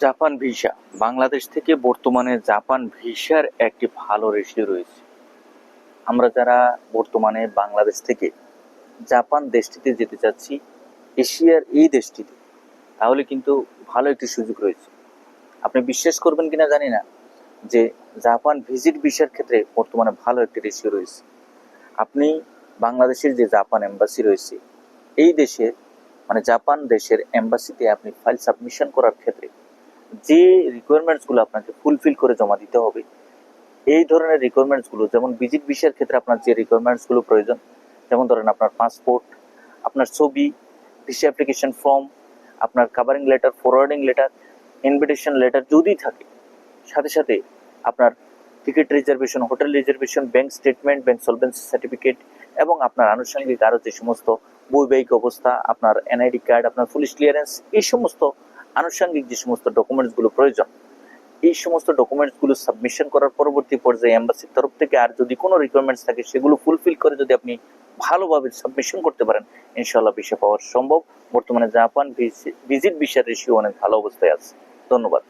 Japan visa. Bangladesh থেকে বর্তমানে Japan ভিসার একটি ভালো রেশিও রয়েছে। আমরা যারা বর্তমানে বাংলাদেশ থেকে জাপান দেশটিতে যেতে চাচ্ছি, এশিয়ার এই দেশটিতে, তাহলে কিন্তু ভালো একটি সুযোগ রয়েছে। আপনি বিশ্বাস করবেন কিনা জানি না, যে জাপান ভিজিট ভিসার ক্ষেত্রে বর্তমানে ভালো একটি রেশিও রয়েছে। আপনি বাংলাদেশের যে জাপান এম্বাসি রয়েছে, এই দেশের মানে জাপান দেশের এম্বাসিতে আপনি ফাইল সাবমিশন করার ক্ষেত্রে যে রিকোয়ারমেন্টসগুলো আপনাকে ফুলফিল করে জমা দিতে হবে, এই ধরনের রিকোয়ারমেন্টসগুলো যেমন ভিজিট ভিসার ক্ষেত্রে আপনার যে রিকোয়ারমেন্টসগুলো প্রয়োজন, যেমন ধরেন আপনার পাসপোর্ট আপনার ছবি ভিসা অ্যাপ্লিকেশন ফর্ম আপনার covering letter forwarding letter invitation letter যদি থাকে, সাথে সাথে আপনার ticket reservation hotel reservation bank statement bank solvency certificate এবং আপনার আনুষঙ্গিক আরও যে সমস্ত বৈবাহিক অবস্থা, আপনার এনআইডি কার্ড আপনার পুলিশ ক্লিয়ারেন্স এই সমস্ত আনুষঙ্গিক যে সমস্ত ডকুমেন্টসগুলো প্রয়োজন, এই সমস্ত ডকুমেন্টসগুলো সাবমিশন করার পরবর্তী পর্যায়ে এম্বাসির তরফ থেকে আর যদি কোনো রিকোয়ারমেন্টস থাকে, সেগুলো ফুলফিল করে যদি আপনি ভালোভাবে সাবমিশন করতে পারেন ইনশাল্লাহ ভিসা পাওয়া সম্ভব। বর্তমানে জাপান ভিজিট ভিসার রেশিও অনেক ভালো অবস্থায় আছে। ধন্যবাদ।